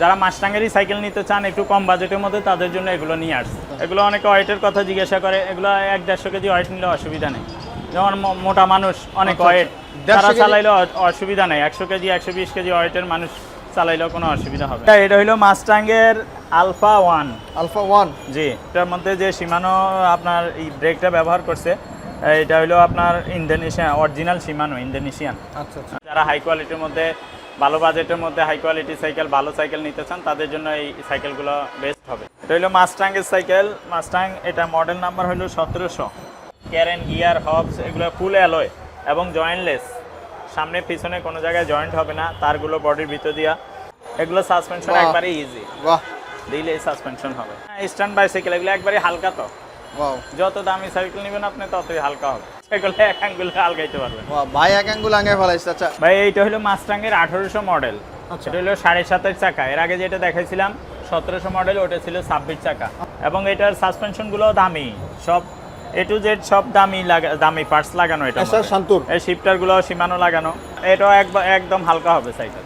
যারা মাস্টাঙ্গেরই সাইকেল নিতে চান একটু কম বাজেটের মধ্যে তাদের জন্য এগুলো নিয়ে আসছে এগুলো অনেকে ওয়েটের কথা জিজ্ঞাসা করে এগুলো এক দেড়শো কেজি ওয়েট নিলে অসুবিধা নেই। যেমন মোটা মানুষ অনেক আচ্ছা, ওয়েট আচ্ছা। 150 তারা চালাইলে অসুবিধা নেই। একশো কেজি একশো বিশ কেজি ওয়েটের মানুষ চালাইলেও কোনো অসুবিধা হবে। এটা হলো মাস্টাঙ্গের আলফা ওয়ান আলফা ওয়ান জি এটার মধ্যে যে সীমানো আপনার এই ব্রেকটা ব্যবহার করছে এটা হলো আপনার ইন্দোনেশিয়া অরিজিনাল সীমানো ইন্দোনেশিয়ান আচ্ছা আচ্ছা। যারা হাই কোয়ালিটির মধ্যে ভালো বাজেটের মধ্যে হাই কোয়ালিটি সাইকেল ভালো সাইকেল নিতে চান তাদের জন্য এই সাইকেলগুলো বেস্ট হবে। এটা হলো মাস্টাঙ্গের সাইকেল মাস্টাং এটা মডেল নাম্বার হলো সতেরোশো। ক্যারেন গিয়ার হবস এগুলো ফুল অ্যালয় এবং জয়েন্টলেস সামনে পিছনে কোনো জায়গায় জয়েন্ট হবে না তারগুলো বডির ভিতর দিয়া। এগুলো সাসপেনশন একবারে ইজি বাহ। দিলে সাসপেনশন হবে। স্ট্যান্ড বাইসাইকেল এগুলো একবারে হালকা তো। যত দামি সাইকেল নেবেন আপনি ততই হালকা হবে। সেগুলো এক আঙ্গুলে হালকাইতে পারবেন ভাই এক আঙ্গুল আঙ্গে ফেলাইছে আচ্ছা। ভাই এইটা হলো মাস্টাঙ্গের আঠারোশো মডেল আচ্ছা। এটা হলো সাড়ে সাতের চাকা। এর আগে যেটা দেখাইছিলাম সতেরোশো মডেল ওটা ছিল ছাব্বিশ চাকা। এবং এটার সাসপেনশনগুলো দামি। সব এ টু জেড সব দামি লাগা দামি পার্টস লাগানো এটা শান্তুর। এই শিফটারগুলো সীমানো লাগানো। এটাও একবার একদম হালকা হবে সাইকেল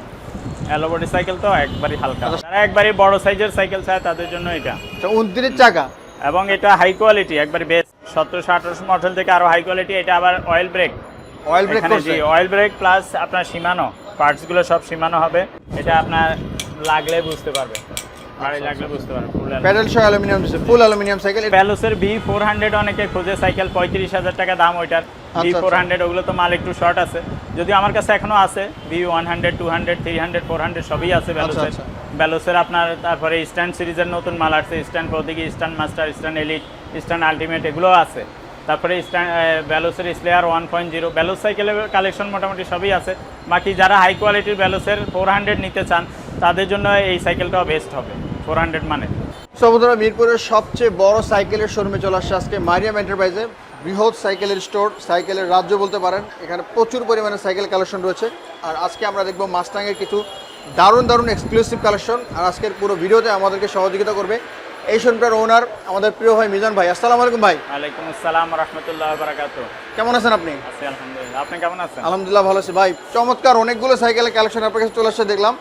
অ্যালোবডি সাইকেল তো একবারই হালকা। আচ্ছা। যারা একবারই বড় সাইজের সাইকেল চায় তাদের জন্য এটা। উনত্রিশ চাকা। এবং এটা হাই কোয়ালিটি একবার বেস্ট সতেরোশো আঠারোশো মডেল থেকে আরও হাই কোয়ালিটি এটা আবার অয়েল ব্রেক অয়েল ব্রেক জি অয়েল ব্রেক প্লাস আপনার সীমানো পার্টসগুলো সব সীমানো হবে। এটা আপনার লাগলে বুঝতে পারবে। আচ্ছা, লাগলে বুঝতে প্যাডেল সহ অ্যালুমিনিয়াম দিচ্ছে ফুল অ্যালুমিনিয়াম সাইকেল প্যালোসের বি ফোর হান্ড্রেড অনেকে খোঁজে সাইকেল পঁয়ত্রিশ হাজার টাকা দাম ওইটার। বি আচ্ছা, ফোর আচ্ছা। হান্ড্রেড ওগুলো তো মাল একটু শর্ট আছে। যদি আমার কাছে এখনও আছে B one hundred two hundred three hundred four hundred সবই আছে ব্যালোসের আচ্ছা। ব্যালোসের আপনার তারপরে স্ট্যান্ড সিরিজের নতুন মাল আসছে স্ট্যান্ড প্রতীকী stand master stand elite stand ultimate এগুলো আছে। তারপরে স্ট্যান্ড ব্যালোসের স্লেয়ার ওয়ান পয়েন্ট জিরো ব্যালোস সাইকেলের কালেকশন মোটামুটি সবই আছে। বাকি যারা হাই কোয়ালিটির ব্যালোসের ফোর হান্ড্রেড নিতে চান তাদের জন্য এই সাইকেলটাও বেস্ট হবে। ফোর হান্ড্রেড মানে। সো বন্ধুরা মিরপুরের সবচেয়ে বড় সাইকেলের শোরুমে চলে আসছে আজকে মারিয়াম এন্টারপ্রাইজে বৃহৎ সাইকেলের স্টোর সাইকেলের রাজ্য বলতে পারেন। এখানে প্রচুর পরিমাণে সাইকেল কালেকশন রয়েছে। আর আজকে আমরা দেখব মাস্টাংয়ের কিছু দারুণ দারুণ এক্সক্লুসিভ কালেকশন। আর আজকের পুরো ভিডিওতে আমাদেরকে সহযোগিতা করবে এই শোরুমটার ওনার আমাদের প্রিয় ভাই মিজান ভাই। আসসালামু আলাইকুম ভাই। ওয়ালাইকুম আসসালাম রহমতুল্লাহ বারাকাত কেমন আছেন আপনি? আছি আলহামদুলিল্লাহ। আপনি কেমন আছেন? আলহামদুলিল্লাহ ভালো আছি ভাই। চমৎকার অনেকগুলো সাইকেলের কালেকশন আপনার কাছে চলে আসছে দেখলাম।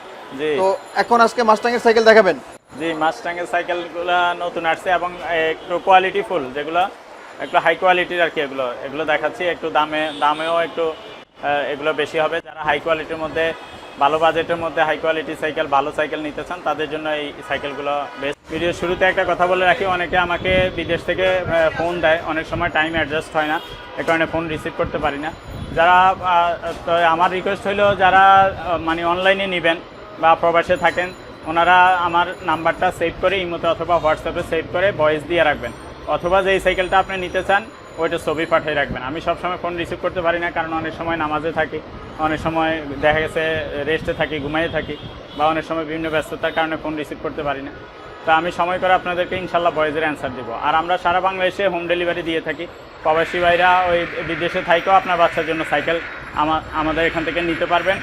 তো এখন আজকে মাস্টাংয়ের সাইকেল দেখাবেন। জি মাস্টাংয়ের সাইকেলগুলো নতুন আসছে এবং একটু কোয়ালিটি ফুল যেগুলো একটু হাই কোয়ালিটির আর কি এগুলো। এগুলো দেখাচ্ছি, একটু দামে, দামেও একটু এগুলো বেশি হবে। যারা হাই কোয়ালিটির মধ্যে, ভালো বাজেটের মধ্যে হাই কোয়ালিটি সাইকেল ভালো সাইকেল নিতে চান, তাদের জন্য এই সাইকেলগুলো বেশ ভিডিওর শুরুতে একটা কথা বলে রাখি, অনেকে আমাকে বিদেশ থেকে ফোন দেয়। অনেক সময় টাইম অ্যাডজাস্ট হয় না, এ কারণে ফোন রিসিভ করতে পারি না। যারা আমার রিকোয়েস্ট হলো যারা মানে অনলাইনে নেবেন বা প্রবাসে থাকেন ওনারা আমার নাম্বারটা সেভ করে ইমোতে অথবা হোয়াটসঅ্যাপে সেভ করে ভয়েস দিয়ে রাখবেন। অথবা যেই সাইকেলটা আপনি নিতে চান, ওইটা ছবি পাঠিয়ে রাখবেন। আমি সবসময় ফোন রিসিভ করতে পারি না, কারণ অনেক সময় নামাজে থাকি, অনেক সময় দেখা গেছে রেস্টে থাকি, ঘুমাইয়ে থাকি, বা অনেক সময় বিভিন্ন ব্যস্ততার কারণে ফোন রিসিভ করতে পারি না। তা আমি সময় করে আপনাদেরকে ইনশাল্লাহ বয়েজের অ্যান্সার দেবো। আর আমরা সারা বাংলাদেশে হোম ডেলিভারি দিয়ে থাকি। প্রবাসী ভাইরা ওই বিদেশে থাকেও আপনার বাচ্চার জন্য সাইকেল আমাদের এখান থেকে নিতে পারবেন।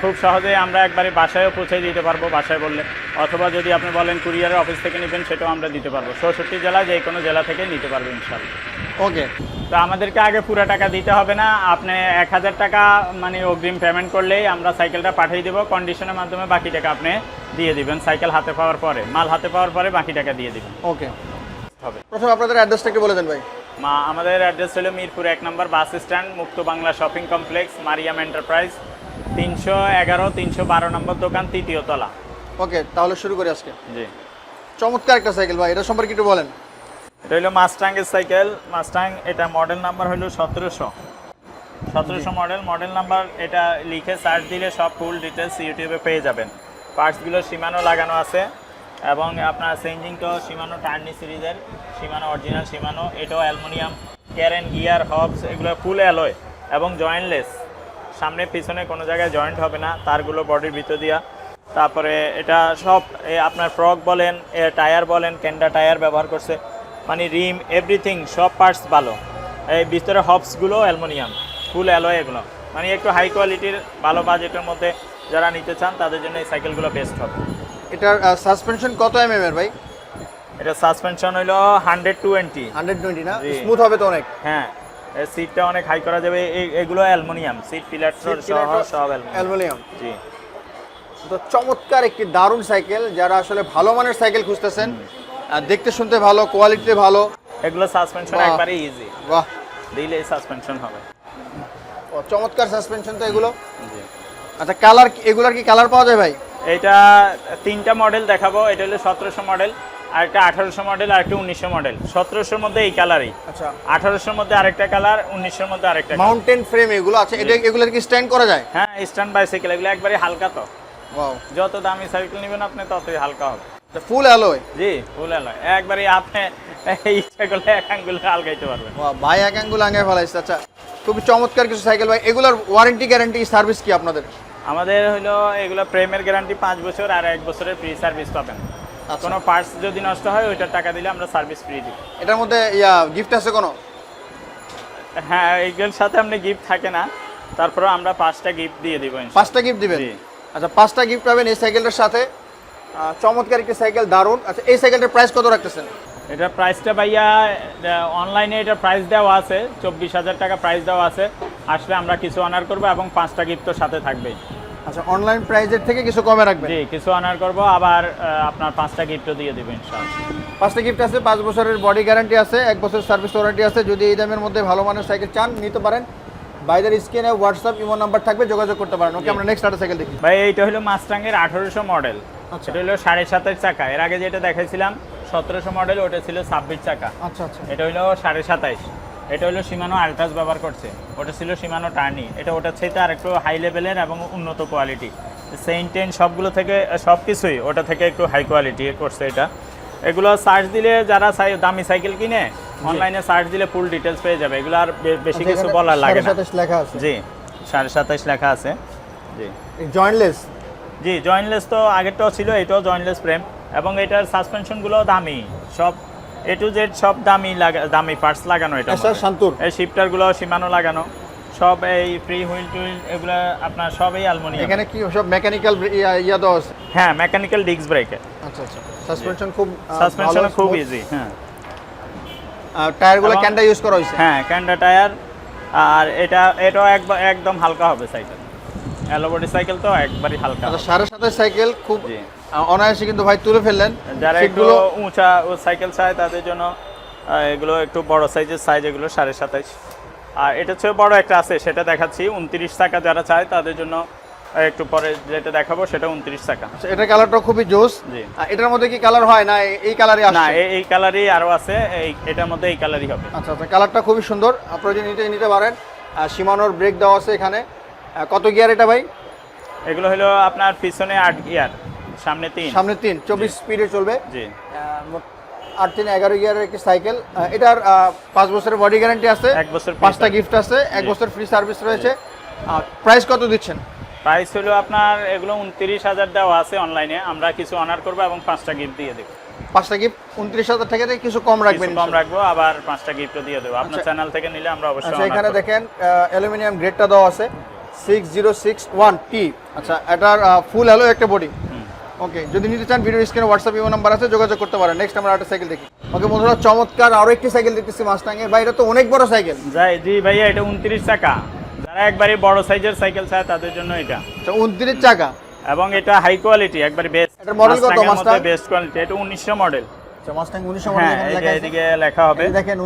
খুব সহজে আমরা একবারে বাসায়ও পৌঁছে দিতে পারব বাসায় বললে। অথবা যদি আপনি বলেন কুরিয়ারের অফিস থেকে নেবেন, সেটাও আমরা দিতে পারব। চৌষট্টি জেলা যে কোনো জেলা থেকে নিতে পারব ইনশাল্লাহ। ওকে তো আমাদেরকে আগে পুরো টাকা দিতে হবে না। আপনি এক হাজার টাকা মানে অগ্রিম পেমেন্ট করলেই আমরা সাইকেলটা পাঠিয়ে দেবো। কন্ডিশনের মাধ্যমে বাকি টাকা আপনি দিয়ে দিবেন। সাইকেল হাতে পাওয়ার পরে মাল হাতে পাওয়ার পরে বাকি টাকা দিয়ে দিবেন। ওকে হবে। প্রথমে আপনাদের অ্যাড্রেসটা একটু বলে দেন ভাই। মা আমাদের অ্যাড্রেস হলো মিরপুর এক number bus stand Mukto Bangla shopping complex Mariam enterprise তিনশো এগারো তিনশো বারো নম্বর দোকান তৃতীয় তলা। ওকে তাহলে শুরু করি আজকে। জি। চমৎকার একটা সাইকেল ভাই এটা সম্পর্কে একটু বলেন। এটা হলো মাস্টাংয়ের সাইকেল মাস্টাং এটা মডেল নাম্বার হলো সতেরোশো। সতেরোশো মডেল মডেল নাম্বার এটা লিখে সার্চ দিলে সব ফুল ডিটেলস ইউটিউবে পেয়ে যাবেন। পার্টসগুলো সীমানো লাগানো আছে এবং আপনার চেঞ্জিংটাও সীমানো টার্নি সিরিজের সীমানো অরিজিনাল সীমানো এটাও অ্যালুমিনিয়াম ক্যারেন গিয়ার হবস এগুলো ফুল অ্যালয় এবং জয়েন্টলেস সামনে পিছনে কোনো জায়গায় জয়েন্ট হবে না তারগুলো বডির ভিতর দিয়া। তারপরে এটা সব আপনার ফ্রক বলেন এ, টায়ার বলেন কেন্ডা টায়ার ব্যবহার করছে। মানে রিম এভরিথিং সব পার্টস ভালো। এই ভিতরে হবসগুলো অ্যালুমিনিয়াম ফুল অ্যালয় এগুলো। মানে একটু হাই কোয়ালিটির ভালো বাজেটের মধ্যে যারা নিতে চান তাদের জন্য এই সাইকেলগুলো বেস্ট হবে। এটার সাসপেনশন কত এম এর ভাই? এটা সাসপেনশন হইল হান্ড্রেড টোয়েন্টি হান্ড্রেড টোয়েন্টি না? স্মুথ হবে তো অনেক। হ্যাঁ। সিটটা অনেক হাই করা যাবে। এগুলো অ্যালুমিনিয়াম সিট পিলার সহ সব অ্যালুমিনিয়াম জি। তো চমৎকার একটি দারুণ সাইকেল যারা আসলে ভালো মানের সাইকেল খুঁজতেছেন দেখতে শুনতে ভালো কোয়ালিটি ভালো। এগুলো সাসপেনশন একবারে ইজি বাহ। দিলেই সাসপেনশন হবে। ও, চমৎকার সাসপেনশন তো এগুলো। জি। আচ্ছা কালার এগুলার কি কালার পাওয়া যায় ভাই? এটা তিনটা মডেল দেখাবো। এটা হলো সতেরোশো মডেল আর একটা আঠারোশো মডেল আর একটা উনিশশো মডেল সতেরোশোর মধ্যে এই কালারই আচ্ছা। আঠারোশোর মধ্যে আরেকটা কালার উনিশশোর মধ্যে আরেকটা মাউন্টেন ফ্রেম এগুলো আছে। এটা এগুলোর কি স্ট্যান্ড করা যায়? হ্যাঁ স্ট্যান্ড বাইসাইকেল এগুলো একবারে হালকা তো। ওয়াও যত দামি সাইকেল নেবেন আপনি ততই হালকা হবে। ফুল অ্যালয়। জি ফুল এলায় একবারে আপনি ইচ্ছা করলে এক আঙ্গুলে আলগাইতে পারবেন। ভাই এক আঙ্গুল আঙ্গে ফেলাইছে। আচ্ছা খুবই চমৎকার কিছু সাইকেল ভাই। এগুলোর ওয়ারেন্টি গ্যারান্টি সার্ভিস কি আপনাদের? আমাদের হলো এগুলো প্রেমের গ্যারান্টি পাঁচ বছর আর এক বছরের ফ্রি সার্ভিস পাবেন। আচ্ছা। কোনো পার্টস যদি নষ্ট হয় ওইটার টাকা দিলে আমরা সার্ভিস ফ্রি দিই। এটার মধ্যে ইয়া গিফট আছে কোনো? হ্যাঁ এইগুলোর সাথে আপনি গিফট থাকে না। তারপরে আমরা পাঁচটা গিফট দিয়ে দিব পাঁচটা গিফট দিবেন? আচ্ছা পাঁচটা গিফট পাবেন এই সাইকেলটার সাথে? চমৎকার একটি সাইকেল দারুণ। আচ্ছা এই সাইকেলটার প্রাইস কত রাখতেছেন? এটা প্রাইসটা ভাইয়া অনলাইনে এটা প্রাইস দেওয়া আছে চব্বিশ হাজার টাকা প্রাইস দেওয়া আছে। আসলে আমরা কিছু অনার করব এবং পাঁচটা গিফট তো সাথে থাকবেই আচ্ছা অনলাইন প্রাইসের থেকে কিছু কমে রাখবেন? জি কিছু অনার করব আবার আপনার পাঁচটা গিফটও দিয়ে দেবো ইনশাআল্লাহ। পাঁচটা গিফট আছে পাঁচ বছরের বডি গ্যারান্টি আছে এক বছর সার্ভিস ওয়ারেন্টি আছে। যদি এই দামের মধ্যে ভালো মানের সাইকেল চান নিতে পারেন। বাইদের স্ক্রিনে হোয়াটসঅ্যাপ ইমো নাম্বার থাকবে যোগাযোগ করতে পারেন। ওকে আমরা নেক্সট একটা সাইকেল দেখি। ভাই এইটা হলো মাস্টাঙ্গের আঠারোশো মডেল। এটা হলো সাড়ে সাতের চাকা। এর আগে যেটা দেখাইছিলাম সতেরোশো মডেল ওটা ছিল ছাব্বিশ চাকা। আচ্ছা আচ্ছা। এটা হলো সাড়ে সাতাইশ। এটা হলো সীমানো আলট্রাস ব্যবহার করছে। ওটা ছিল সীমানো টার্নি এটা ওটার চাইতে আর একটু হাই লেভেলের এবং উন্নত কোয়ালিটি সেন্ট টেন সবগুলো থেকে সব কিছুই ওটা থেকে একটু হাই কোয়ালিটি করছে এটা। এগুলো সার্চ দিলে যারা দামি সাইকেল কিনে অনলাইনে সার্চ দিলে ফুল ডিটেলস পেয়ে যাবে। এগুলো আর বেশি কিছু বলার লাগে না। জি সাড়ে সাতাইশ লেখা আছে। জি। জয়েন্টলেস জি জয়েন্টলেস তো আগেরটাও ছিল এটাও জয়েন্টলেস ফ্রেম এবং এটার সাসপেনশনগুলো দামি সব এ টু জেড সব দামি লাগা দামি পার্টস লাগানো এটা শান্তুর। এই শিফটারগুলো সীমানো লাগানো। সব এই ফ্রি হুইল টুইল এগুলো আপনার সবই অ্যালমোনিয়াম এখানে কি সব মেকানিক্যাল ইয়া আছে? হ্যাঁ মেকানিক্যাল ডিস্ক ব্রেক আচ্ছা আচ্ছা। সাসপেনশন খুব সাসপেনশন খুব ইজি হ্যাঁ। আর টায়ারগুলো ক্যান্ডা ইউজ করা হয়েছে? হ্যাঁ ক্যান্ডা টায়ার আর এটা এটাও একদম হালকা হবে সাইকেল অ্যালোবডি সাইকেল তো একবারই হালকা। আচ্ছা সাড়ে সাতের সাইকেল খুব অনায়াসে কিন্তু ভাই তুলে ফেললেন। যারা একটু উঁচা সাইকেল চায় তাদের জন্য এগুলো একটু বড় সাইজের সাইজ এগুলো সাড়ে সাতাইশ। আর এটা হচ্ছে বড় একটা আছে সেটা দেখাচ্ছি। উনত্রিশ টাকা যারা চায় তাদের জন্য একটু পরে যেটা দেখাবো সেটা উনত্রিশ টাকা আচ্ছা, এটার কালারটা খুবই জোস। জি। এটার মধ্যে কি কালার হয় না এই- কালারই না এই- কালারই আরও আছে এই এটার মধ্যে এই কালারই হবে। আচ্ছা আচ্ছা কালারটা খুবই সুন্দর। আপনারা যদি নিতে নিতে পারেন আর সীমানোর ব্রেক দেওয়া আছে এখানে। কত গিয়ার এটা ভাই? এগুলো হলো আপনার পিছনে আট গিয়ার সামনে তিন। সামনে তিন চব্বিশ স্পিডে চলবে? জি। আট তিন এগারো গিয়ারের একটি সাইকেল এটার পাঁচ বছরের বডি গ্যারান্টি আছে। এক বছর পাঁচটা গিফট আছে এক বছর ফ্রি সার্ভিস রয়েছে। প্রাইস কত দিচ্ছেন? প্রাইস হলো আপনার এগুলো উনত্রিশ হাজার দেওয়া আছে অনলাইনে আমরা কিছু অনার করব এবং পাঁচটা গিফট দিয়ে দেবো। পাঁচটা গিফট উনত্রিশ হাজার টাকা থেকে কিছু কম রাখবেন কম রাখব আবার পাঁচটা গিফটও দিয়ে দেবো। আপনার। চ্যানেল থেকে নিলে আমরা অবশ্যই আচ্ছা এখানে দেখেন অ্যালুমিনিয়াম গ্রেডটা দেওয়া আছে। Six zero six one T আচ্ছা এটার ফুল হ্যালো একটা বডি। ওকে যদি নিতে চান ভিডিও স্ক্রিনে হোয়াটসঅ্যাপ ইমো নাম্বার আছে যোগাযোগ করতে পারেন। নেক্সট আমরা একটা সাইকেল দেখি। ওকে বন্ধুরা চমৎকার আরও একটি সাইকেল দেখতেছি মাস্টাঙ্গের ভাই এটা তো অনেক বড় সাইকেল যাই জি ভাইয়া এটা উনত্রিশ টাকা যারা একবারে বড় সাইজের সাইকেল চায় তাদের জন্য এটা। আচ্ছা উনত্রিশ চাকা। এবং এটা হাই কোয়ালিটি একবারে বেস্ট কত? বেস্ট কোয়ালিটি এটা উনিশশো মডেল আচ্ছা মাস্টাং উনিশশো মডেল লেখা আছে। এদিকে লেখা হবে। দেখেন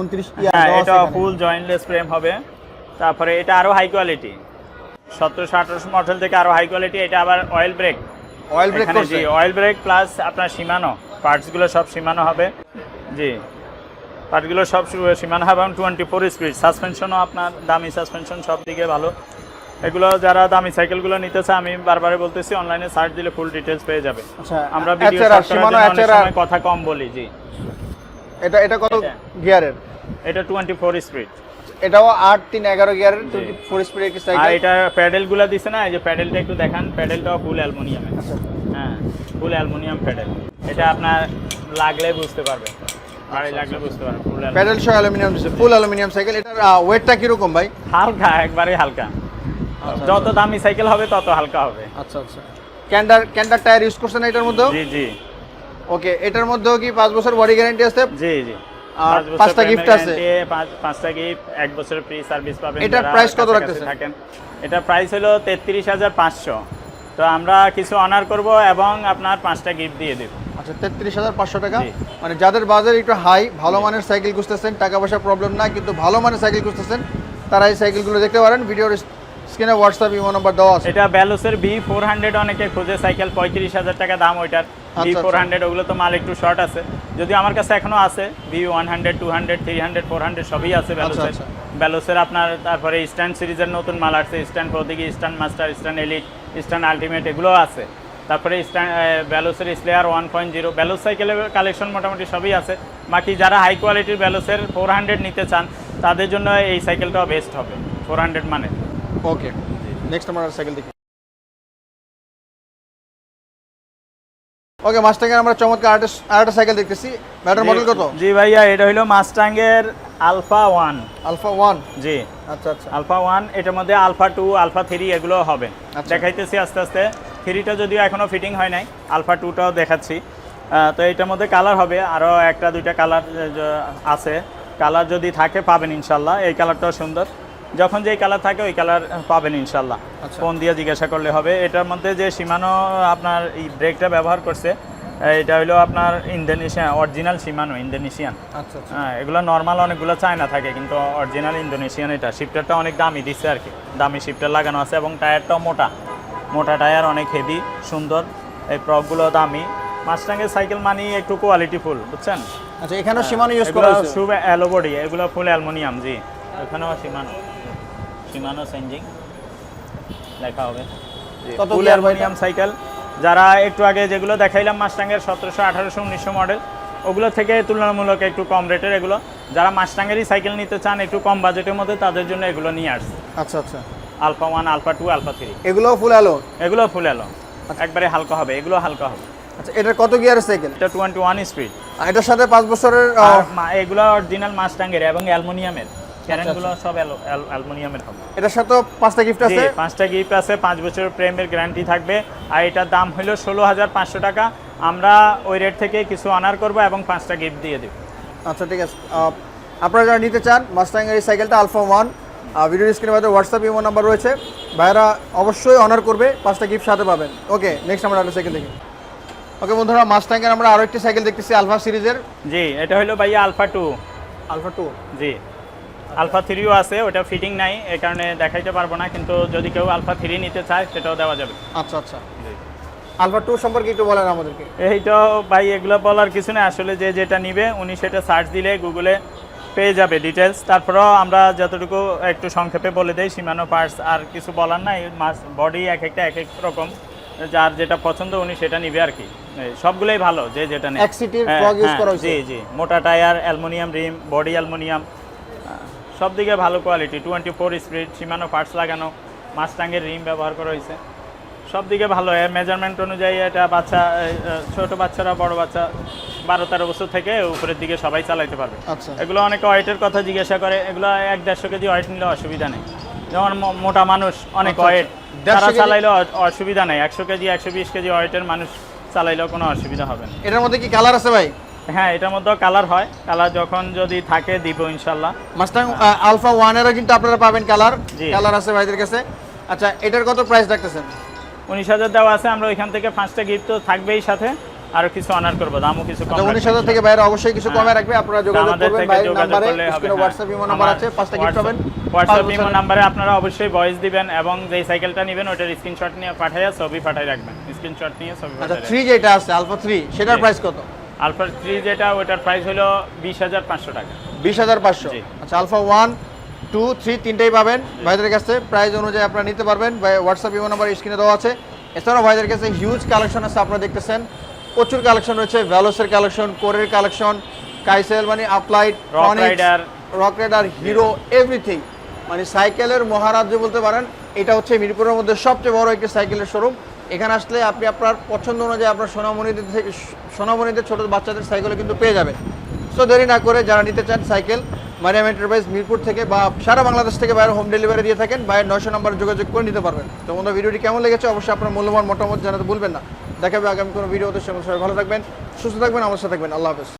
হ্যাঁ এটা ফুল জয়েন্টলেস ফ্রেম হবে। তারপরে এটা আরও হাই কোয়ালিটি সতেরোশো আঠারোশো মডেল থেকে আরও হাই কোয়ালিটি এটা আবার অয়েল ব্রেক অয়েল ব্রেক জি অয়েল ব্রেক প্লাস আপনার সীমানো পার্টসগুলো সব সীমানো হবে। জি পার্টগুলো সব সীমানো হবে এবং টোয়েন্টি ফোর স্পিড সাসপেনশনও আপনার দামি সাসপেনশন সব দিকে ভালো। এগুলো যারা দামি সাইকেলগুলো নিতে চায় আমি বারবারই বলতেছি অনলাইনে সার্চ দিলে ফুল ডিটেলস পেয়ে যাবে। আচ্ছা আমরা ভিডিও কথা কম বলি জি। এটা এটা কত গিয়ারের এটা টোয়েন্টি ফোর স্পিড এটাও আট তিন এগারো গিয়ারের টোয়েন্টি ফোর স্পিডের একটি আর সাইকেল এটা প্যাডেলগুলো দিছে না এই যে প্যাডেলটা একটু দেখান প্যাডেলটাও ফুল অ্যালুমিনিয়ামের আচ্ছা। হ্যাঁ ফুল অ্যালুমিনিয়াম প্যাডেল এটা আপনার লাগলে বুঝতে পারবে গাড়ি লাগলে বুঝতে পারবে ফুল প্যাডেল সহ অ্যালুমিনিয়াম দিচ্ছে ফুল অ্যালুমিনিয়াম সাইকেল এটার ওয়েটটা কীরকম ভাই? হালকা একবারে হালকা। যত দামি সাইকেল হবে তত হালকা হবে। আচ্ছা আচ্ছা। ক্যান্ডার ক্যান্ডার টায়ার ইউজ করছেন এটার মধ্যেও? জি জি। ওকে এটার মধ্যেও কি পাঁচ বছর বডি গ্যারান্টি আছে? জি জি। আর পাঁচ পাঁচটা gift আছে। পাঁচটা গিফট এক বছরের ফ্রি সার্ভিস পাবেন এটার price কত রাখতেছেন? থাকেন। এটা প্রাইস হলো তেত্রিশ হাজার পাঁচশো। তো আমরা কিছু অনার করব এবং আপনার পাঁচটা গিফট দিয়ে দেব। আচ্ছা তেত্রিশ হাজার পাঁচশো টাকা। মানে যাদের বাজার একটু হাই ভালো মানের সাইকেল খুঁজতেছেন টাকা পয়সা প্রবলেম না কিন্তু ভালো মানের সাইকেল খুঁজতেছেন তারা এই সাইকেলগুলো দেখতে পারেন। ভিডিওর স্ক্রিনে হোয়াটসঅ্যাপ ইমো নাম্বার দেওয়া আছে। এটা ব্যালোসের বি ফোর হান্ড্রেড অনেকে খুঁজে সাইকেল পঁয়ত্রিশ হাজার টাকা দাম ওইটার। বি আচ্ছা, ফোর আচ্ছা। হান্ড্রেড ওগুলো তো মাল একটু শর্ট আছে। যদি আমার কাছে এখনও আছে B one hundred two hundred three hundred four hundred সবই আছে ব্যালোসের আচ্ছা। ব্যালোসের আপনার তারপরে ইস্টার্ন সিরিজের নতুন মাল আসছে ইস্টার্ন প্রতীকী Eastern master Eastern elite Eastern ultimate এগুলো আছে। তারপরে ইস্টার্ন ব্যালোসের স্লেয়ার ওয়ান পয়েন্ট জিরো ব্যালোস সাইকেলের কালেকশন মোটামুটি সবই আছে। বাকি যারা হাই কোয়ালিটির ব্যালোসের ফোর হান্ড্রেড নিতে চান তাদের জন্য এই সাইকেলটাও বেস্ট হবে ফোর হান্ড্রেড মানে। ওকে নেক্সট আমরা সাইকেল দেখি। ওকে মাস্টাঙ্গের আমরা চমৎকার আরেকটা সাইকেল দেখতেছি। ব্যাটার মডেল কত? জি ভাইয়া এটা হলো মাস্টাঙ্গের আলফা ওয়ান আলফা ওয়ান জি। আচ্ছা আচ্ছা। আলফা ওয়ান এটার মধ্যে আলফা টু আলফা থ্রি এগুলো হবে। আচ্ছা। দেখাইতেছি আস্তে আস্তে। থ্রিটা যদিও এখনও ফিটিং হয় নাই আলফা টুটাও দেখাচ্ছি। তো এটার মধ্যে কালার হবে আরও একটা দুইটা কালার আছে। কালার যদি থাকে পাবেন ইনশাল্লাহ। এই কালারটাও সুন্দর। যখন যেই কালার থাকে ওই কালার পাবেন ইনশাল্লাহ আচ্ছা। ফোন দিয়ে জিজ্ঞাসা করলে হবে। এটার মধ্যে যে সীমানো আপনার এই ব্রেকটা ব্যবহার করছে এটা হলো আপনার ইন্দোনেশিয়া অরিজিনাল সীমানো ইন্দোনেশিয়ান। হ্যাঁ এগুলো নর্মাল অনেকগুলো চায়না থাকে কিন্তু অরিজিনাল ইন্দোনেশিয়ান এটা। শিফটারটা অনেক দামি দিচ্ছে আর কি। দামি শিফটার লাগানো আছে এবং টায়ারটাও মোটা। মোটা টায়ার অনেক হেভি সুন্দর। এই প্রকগুলো দামি। মাস্টাঙ্গের সাইকেল মানি একটু কোয়ালিটি ফুল বুঝছেন? আচ্ছা এখানেও সীমানো ইউজ করা হয়েছে? শুভ অ্যালো বডি এগুলো ফুল অ্যালুমিনিয়াম জি। এখানেও সীমানো। সীমানো চেঞ্জিং লেখা হবে। কত অ্যালুমিনিয়াম সাইকেল যারা একটু আগে যেগুলো দেখাইলাম মাস্টাঙ্গের সতেরোশো আঠারোশো উনিশশো মডেল ওগুলো থেকে তুলনামূলক একটু কম রেটের এগুলো। যারা মাস্টাঙ্গেরই সাইকেল নিতে চান একটু কম বাজেটের মধ্যে তাদের জন্য এগুলো নিয়ে আসছে। আচ্ছা আচ্ছা। Alpha one alpha two alpha three এগুলোও ফুল অ্যালো এগুলো ফুল এলো একবারে হালকা হবে এগুলো হালকা হবে। আচ্ছা এটার কত গিয়ারের সাইকেল এটা টোয়েন্টি ওয়ান স্পিড এটার সাথে পাঁচ বছরের এগুলো অরিজিনাল মাস্টাঙ্গের এবং অ্যালুমিনিয়ামের ক্যারেনগুলো সব অ্যালুমিনিয়ামের হবে। এটার সাথেও পাঁচটা গিফট আছে? পাঁচটা গিফট আছে পাঁচ বছরের প্রেমের গ্যারান্টি থাকবে। আর এটার দাম হলো ষোলো হাজার পাঁচশো টাকা। আমরা ওই রেট থেকে কিছু অনার করব এবং পাঁচটা গিফট দিয়ে দেব। আচ্ছা ঠিক আছে। আপনারা যারা নিতে চান মাস্টাঙ্গের এই সাইকেলটা আলফা ওয়ান ভিডিও স্ক্রিনের মধ্যে হোয়াটসঅ্যাপ ইমো নাম্বার রয়েছে। ভাইরা অবশ্যই অনার করবে পাঁচটা গিফট সাথে পাবেন। ওকে নেক্সট আমরা একটা সাইকেল দেখি। ওকে বন্ধুরা মাস্টাঙ্গের আমরা আরও একটি সাইকেল দেখতেছি আলফা সিরিজের জি এটা হলো ভাইয়া আলফা টু আলফা টু জি। আলফা থ্রিও আছে ওটা ফিটিং নাই এই কারণে দেখাইতে পারব না কিন্তু যদি কেউ আলফা থ্রি নিতে চায় সেটাও দেওয়া যাবে। আচ্ছা আচ্ছা। আলফা টু সম্পর্কে একটু বলেন আমাদেরকে। এই তো ভাই এগুলো বলার কিছু না আসলে যে যেটা নিবে উনি সেটা সার্চ দিলে গুগলে পেয়ে যাবে ডিটেলস তারপরেও আমরা যতটুকু একটু সংক্ষেপে বলে দেই সীমানো পার্টস আর কিছু বলার নাই বডি এক একটা এক এক রকম যার যেটা পছন্দ উনি সেটা নিবে আর কি। সবগুলোই ভালো যে যেটা নেই করা হয়েছে। জি জি। মোটা tyre aluminium rim body aluminium সব দিকে ভালো quality twenty four speed Shimano parts লাগানো মাস্টাঙ্গের রিম ব্যবহার করা হয়েছে। সব দিকে ভালো মেজারমেন্ট অনুযায়ী এটা বাচ্চা ছোট বাচ্চারা বড় বাচ্চা বারো তেরো বছর থেকে উপরের দিকে সবাই চালাইতে পারবে। আচ্ছা। এগুলো অনেকে ওয়েটের কথা জিজ্ঞাসা করে এগুলো এক দেড়শো কেজি ওয়েট নিলে অসুবিধা নেই। যেমন মোটা মানুষ অনেক ওয়েট আচ্ছা। তারা চালাইলেও অসুবিধা নেই। একশো কেজি একশো বিশ কেজি ওয়েটের মানুষ চালাইলেও কোনো অসুবিধা হবে না। এটার মধ্যে কি কালার আছে ভাই? হ্যাঁ এটার মধ্যে কালার হয়। কালার যখন যদি থাকে দিব ইনশাল্লাহ। মাস্টাং আলফা ওয়ানেরও কিন্তু আপনারা পাবেন কালার। কালার আছে ভাইদের কাছে। আচ্ছা এটার কত প্রাইস রাখতেছেন? উনিশ হাজার দেওয়া আছে আমরা ওইখান থেকে পাঁচটা গিফট তো থাকবেই সাথে। আরও কিছু অনার করব দামও কিছু কম আচ্ছা উনিশ। হাজার থেকে বাইরে অবশ্যই কিছু কমে রাখবে আপনারা যোগাযোগ করবেন ভাইয়ের নাম্বারে স্ক্রিনে হ্যাঁ। হোয়াটসঅ্যাপ ইমো নাম্বার আছে পাঁচটা গিফট পাবেন। হোয়াটসঅ্যাপ পাঁচ ইমো নাম্বারে আপনারা অবশ্যই ভয়েস দিবেন এবং যেই সাইকেলটা নেবেন ওটার স্ক্রিনশট নিয়ে পাঠাইয়া ছবি পাঠাই রাখবেন। স্ক্রিনশট নিয়ে ছবি আচ্ছা পাঠাই থ্রি যেটা আছে আলফা থ্রি সেটার প্রাইস কত? আলফা থ্রি যেটা ওটার প্রাইস হলো বিশ হাজার পাঁচশো টাকা। বিশ হাজার পাঁচশো। আচ্ছা আলফা ওয়ান টু থ্রি তিনটেই পাবেন। ভাইদের কাছে প্রাইস অনুযায়ী আপনারা নিতে পারবেন। হোয়াটসঅ্যাপ ইমো নাম্বার স্ক্রিনে দেওয়া আছে। এছাড়াও ভাইদের কাছে হিউজ কালেকশন আছে আপনারা দেখতেছেন। প্রচুর কালেকশন রয়েছে। ভ্যালোসের কালেকশন কোরের কালেকশন কাইসেল মানে আপলাইট। রক রাইডার হিরো এভরিথিং মানে সাইকেলের মহারাজ্য বলতে পারেন এটা হচ্ছে মিরপুরের মধ্যে সবচেয়ে বড় একটি সাইকেলের শোরুম এখানে আসলে আপনি আপনার পছন্দ অনুযায়ী আপনার সোনামণিদের থেকে সোনামণিদের ছোটো বাচ্চাদের সাইকেলও কিন্তু পেয়ে যাবেন। সো দেরি না করে যারা নিতে চান সাইকেল, মারিয়াম এন্টারপ্রাইজ মিরপুর থেকে বা সারা বাংলাদেশ থেকে বাইরে হোম ডেলিভারি দিয়ে থাকেন বাইরের নয়শো নম্বরে যোগাযোগ করে নিতে পারবেন। তো বন্ধু ভিডিওটি কেমন লেগেছে অবশ্যই আপনার মূল্যবান মতামত জানাতে ভুলবেন না। দেখাবে আগামী কোনো ভিডিওতে সঙ্গে সবাই ভালো থাকবেন, সুস্থ থাকবেন, আমার সাথে থাকবেন। আল্লাহ হাফেজ।